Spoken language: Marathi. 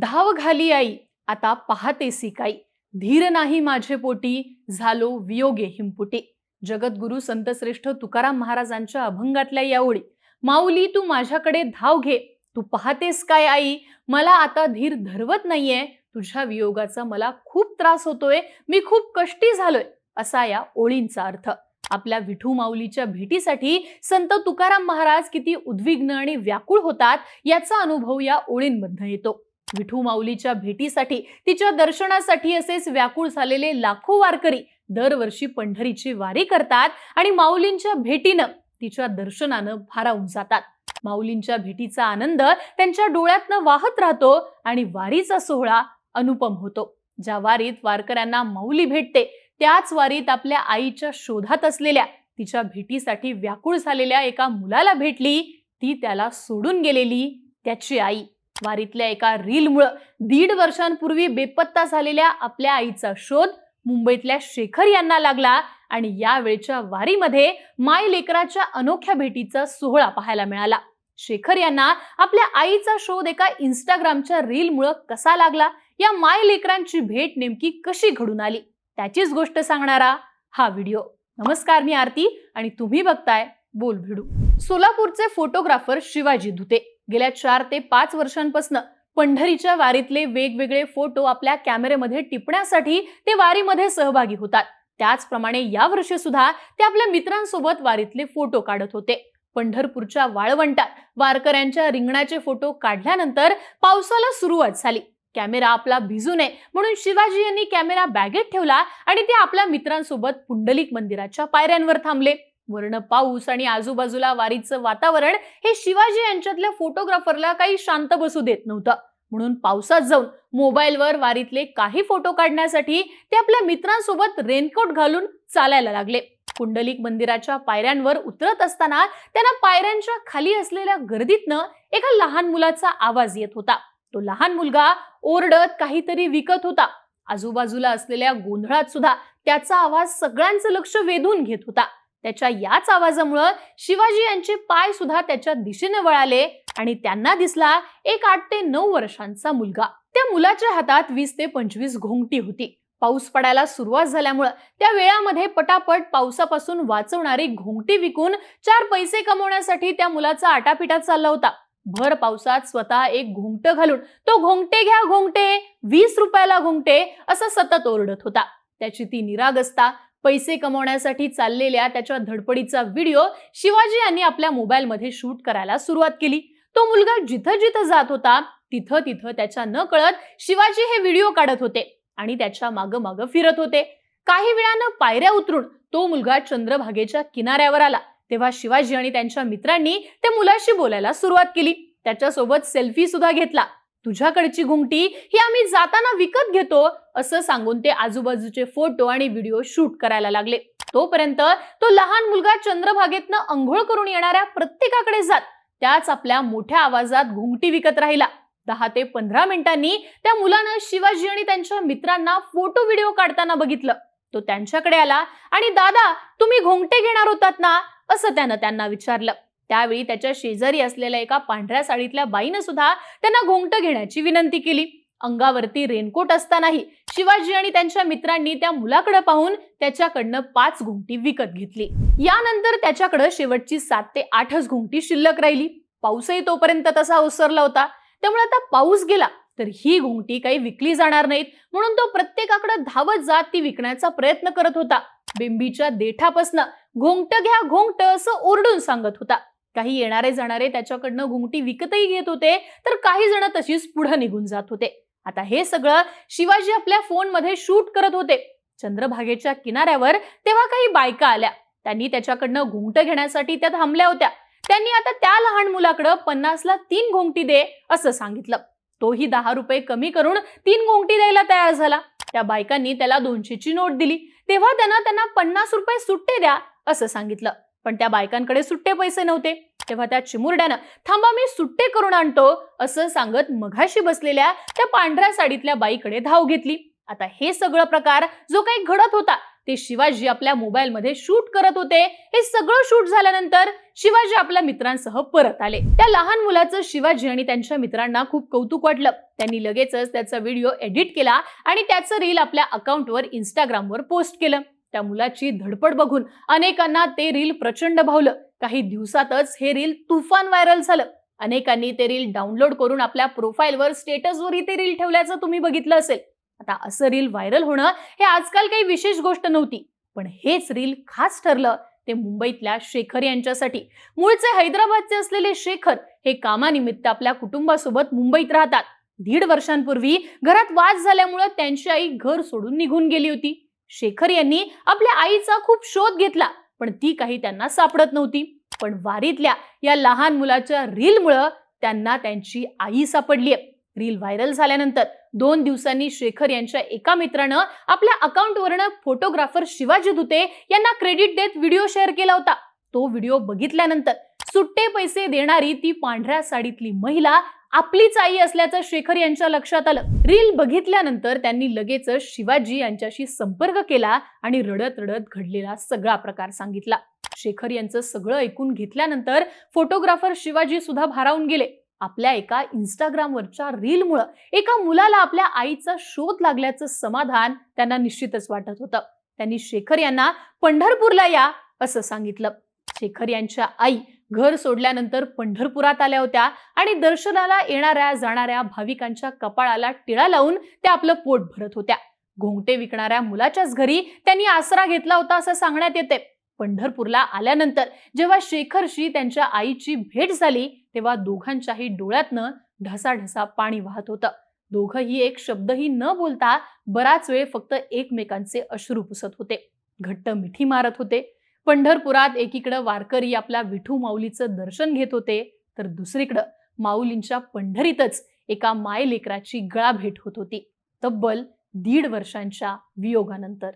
धाव घाली आई आता पाहतेसी काही धीर नाही माझे पोटी झालो वियोगे हिमपुटी. जगद्गुरु संतश्रेष्ठ तुकाराम महाराजांच्या अभंगातल्या या ओळी माऊली तू माझ्याकडे धाव घे. तू पाहतेस काय आई? मला आता धीर धरवत नाहीये. तुझ्या वियोगाचा मला खूप त्रास होतोय. मी खूप कष्टी झालोय असा या ओळींचा अर्थ. आपल्या विठू माऊलीच्या भेटीसाठी संत तुकाराम महाराज किती उद्विग्न आणि व्याकुळ होतात याचा अनुभव या ओळींमधनं येतो. विठू माऊलीच्या भेटीसाठी तिच्या दर्शनासाठी असेच व्याकुळ झालेले लाखो वारकरी दरवर्षी पंढरीची वारी करतात आणि माऊलींच्या भेटीनं तिच्या दर्शनानं भारावून जातात. माऊलींच्या भेटीचा आनंद त्यांच्या डोळ्यातनं वाहत राहतो आणि वारीचा सोहळा अनुपम होतो. ज्या वारीत वारकऱ्यांना माऊली भेटते त्याच वारीत आपल्या आईच्या शोधात असलेल्या तिच्या भेटीसाठी व्याकुळ झालेल्या एका मुलाला भेटली ती त्याला सोडून गेलेली त्याची आई. वारीतल्या एका रीलमुळं दीड वर्षांपूर्वी बेपत्ता झालेल्या आपल्या आईचा शोध मुंबईतल्या शेखर यांना लागला आणि यावेळच्या वारीमध्ये माय लेकराच्या अनोख्या भेटीचा सोहळा पाहायला मिळाला. शेखर यांना आपल्या आईचा शोध एका इंस्टाग्रामच्या रीलमुळं कसा लागला? या माय लेकरांची भेट नेमकी कशी घडून आली? त्याचीच गोष्ट सांगणारा हा व्हिडिओ. नमस्कार मी आरती आणि तुम्ही बघताय बोल भिडू सोलापूरचे फोटोग्राफर शिवाजी धुते. गेल्या चार ते पाच वर्षांपासून पंढरीच्या वारीतले वेगवेगळे फोटो आपल्या कॅमेऱ्यामध्ये टिपण्यासाठी ते वारीमध्ये सहभागी होतात. त्याचप्रमाणे या वर्षी सुद्धा ते आपल्या मित्रांसोबत वारीतले फोटो काढत होते. पंढरपूरच्या वाळवंटात वारकऱ्यांच्या रिंगणाचे फोटो काढल्यानंतर पावसाला सुरुवात झाली. कॅमेरा आपला भिजू नये म्हणून शिवाजी यांनी कॅमेरा बॅगेत ठेवला आणि ते आपल्या मित्रांसोबत पुंडलिक मंदिराच्या पायऱ्यांवर थांबले. वर्ण पाऊस आणि आजूबाजूला वारीचं वातावरण हे शिवाजी यांच्यातल्या फोटोग्राफरला काही शांत बसू देत नव्हतं. म्हणून पावसात जाऊन मोबाईलवर वारीतले काही फोटो काढण्यासाठी ते आपल्या मित्रांसोबत रेनकोट घालून चालायला लागले. कुंडलिक मंदिराच्या पायऱ्यांवर उतरत असताना त्यांना पायऱ्यांच्या खाली असलेल्या गर्दीतनं एका लहान मुलाचा आवाज येत होता. तो लहान मुलगा ओरडत काहीतरी विकत होता. आजूबाजूला असलेल्या गोंधळात सुद्धा त्याचा आवाज सगळ्यांचं लक्ष वेधून घेत होता. त्याच्या याच आवाजामुळं शिवाजी यांचे पाय सुद्धा त्याच्या दिशेने वळाले आणि त्यांना दिसला एक आठ ते नऊ वर्षांचा मुलगा. त्या मुलाच्या हातात वीस ते पंचवीस घोंगटी होती. पाऊस पडायला सुरुवात झाल्यामुळं त्या वेळामध्ये पटापट पावसापासून वाचवणारी घोंगटी विकून चार पैसे कमवण्यासाठी त्या मुलाचा आटापिटा चालला होता. भर पावसात स्वतः एक घोंगट घालून तो घोंगटे घ्या घोंगटे वीस रुपयाला घोंगटे असं सतत ओरडत होता. त्याची ती निरागसता पैसे कमवण्यासाठी चाललेल्या त्याच्या धडपडीचा व्हिडिओ शिवाजी यांनी आपल्या मोबाईलमध्ये शूट करायला सुरुवात केली. तो मुलगा जिथं जिथं जात होता तिथं तिथं त्याच्या न कळत शिवाजी हे व्हिडिओ काढत होते आणि त्याच्या मागं मागं फिरत होते. काही वेळानं पायऱ्या उतरून तो मुलगा चंद्रभागेच्या किनाऱ्यावर आला. तेव्हा शिवाजी आणि त्यांच्या मित्रांनी त्या मुलाशी बोलायला सुरुवात केली. त्याच्यासोबत सेल्फी सुद्धा घेतला. तुझ्याकडची घुंगटी ही आम्ही जाताना विकत घेतो असं सांगून ते आजूबाजूचे फोटो आणि व्हिडिओ शूट करायला लागले. तोपर्यंत तो लहान मुलगा चंद्रभागेतनं अंघोळ करून येणाऱ्या प्रत्येकाकडे जात त्याच आपल्या मोठ्या आवाजात घुंगटी विकत राहिला. दहा ते पंधरा मिनिटांनी त्या मुलानं शिवाजी आणि त्यांच्या मित्रांना फोटो व्हिडिओ काढताना बघितलं. तो त्यांच्याकडे आला आणि दादा तुम्ही घोंगटे घेणार होतात ना? असं त्यानं त्यांना विचारलं. त्यावेळी त्याच्या शेजारी असलेल्या एका पांढऱ्या साडीतल्या बाईनं सुद्धा त्यांना घोंगट घेण्याची विनंती केली. अंगावरती रेनकोट असतानाही शिवाजी आणि त्यांच्या मित्रांनी त्या मुलाकडे पाहून त्याच्याकडनं पाच घुंगटी विकत घेतली. यानंतर त्याच्याकडे शेवटची सात ते आठच घुंगटी शिल्लक राहिली. पाऊसही तोपर्यंत तसा ओसरला होता. त्यामुळे आता पाऊस गेला तर ही घुंगटी काही विकली जाणार नाहीत म्हणून तो प्रत्येकाकडे धावत जात ती विकण्याचा प्रयत्न करत होता. बिंबीच्या देठापासनं घोंगट घ्या घोंगट असं ओरडून सांगत होता. काही येणारे जाणारे त्याच्याकडनं घुंगटी विकतही घेत होते तर काही जण तशीच पुढे निघून जात होते. आता हे सगळं शिवाजी आपल्या फोनमध्ये शूट करत होते. चंद्रभागेच्या किनाऱ्यावर तेव्हा काही बायका आल्या. त्यांनी त्याच्याकडनं घुंगट घेण्यासाठी त्या थांबल्या होत्या. त्यांनी आता त्या लहान मुलाकडं पन्नासला तीन घोंगटी दे असं सांगितलं. तोही दहा रुपये कमी करून तीन घोंगटी द्यायला तयार झाला. त्या बायकांनी त्याला दोनशेची नोट दिली. तेव्हा त्यांना त्यांना पन्नास रुपये सुट्टे द्या असं सांगितलं. पण त्या बायकांकडे सुट्टे पैसे नव्हते. तेव्हा त्या चिमुरड्यानं थांबा मी सुट्टे करून आणतो असं सांगत मघाशी बसलेल्या त्या पांढऱ्या साडीतल्या बाईकडे धाव घेतली. आता हे सगळं प्रकार जो काही घडत होता ते शिवाजी आपल्या मोबाईलमध्ये शूट करत होते. हे सगळं शूट झाल्यानंतर शिवाजी आपल्या मित्रांसह परत आले. त्या लहान मुलाचं शिवाजी आणि त्यांच्या मित्रांना खूप कौतुक वाटलं. त्यांनी लगेचच त्याचा व्हिडिओ एडिट केला आणि त्याचं रील आपल्या अकाउंटवर इंस्टाग्रामवर पोस्ट केलं. त्या मुलाची धडपड बघून अनेकांना ते रील प्रचंड भावलं. काही दिवसातच हे रील तुफान व्हायरल झालं. अनेकांनी ते रील डाउनलोड करून आपल्या प्रोफाईलवर स्टेटसवरही ते रील ठेवल्याचं तुम्ही बघितलं असेल. आता असं रील व्हायरल होणं हे आजकाल काही विशेष गोष्ट नव्हती. पण हेच रील खास ठरलं ते मुंबईतल्या शेखर यांच्यासाठी. मूळचे हैदराबादचे असलेले शेखर हे कामानिमित्त आपल्या कुटुंबासोबत मुंबईत राहतात. दीड वर्षांपूर्वी घरात वाद झाल्यामुळे त्यांची आई घर सोडून निघून गेली होती. शेखर यांनी आपल्या आईचा खूप शोध घेतला पण ती काही त्यांना सापडत नव्हती. पण वारीतल्या या लहान मुलाच्या रीलमुळं त्यांना त्यांची आई सापडली रील व्हायरल झाल्यानंतर दोन दिवसांनी शेखर यांच्या एका मित्रानं आपल्या अकाउंटवरनं फोटोग्राफर शिवाजी धुते यांना क्रेडिट देत व्हिडिओ शेअर केला होता. तो व्हिडिओ बघितल्यानंतर सुट्टे पैसे देणारी ती पांढऱ्या साडीतली महिला आपलीच आई असल्याचं शेखर यांच्या लक्षात आलं. रील बघितल्यानंतर त्यांनी लगेचच शिवाजी यांच्याशी संपर्क केला आणि रडत रडत घडलेला सगळा प्रकार सांगितला. शेखर यांचं सगळं ऐकून घेतल्यानंतर फोटोग्राफर शिवाजी सुद्धा भारावून गेले. आपल्या एका इंस्टाग्रामवरच्या रीलमुळं एका मुलाला आपल्या आईचा शोध लागल्याचं समाधान त्यांना निश्चितच वाटत होतं. त्यांनी शेखर यांना पंढरपूरला या असं सांगितलं. शेखर यांच्या आई घर सोडल्यानंतर पंढरपुरात आल्या होत्या आणि दर्शनाला येणाऱ्या जाणाऱ्या भाविकांच्या कपाळाला टिळा लावून त्या आपलं पोट भरत होत्या. घोंगटे विकणाऱ्या मुलाच्याच घरी त्यांनी आसरा घेतला होता असं सांगण्यात येते. पंढरपूरला आल्यानंतर जेव्हा शेखरशी त्यांच्या आईची भेट झाली तेव्हा दोघांच्याही डोळ्यातनं ढसाढसा पाणी वाहत होतं. दोघंही एक शब्दही न बोलता बराच वेळ फक्त एकमेकांचे अश्रू पुसत होते. घट्ट मिठी मारत होते. पंढरपुरात एकीकडं वारकरी आपल्या विठू माऊलीचं दर्शन घेत होते तर दुसरीकडं माऊलींच्या पंढरीतच एका माय लेकराची गळा भेट होत होती. तब्बल दीड वर्षांच्या वियोगानंतर.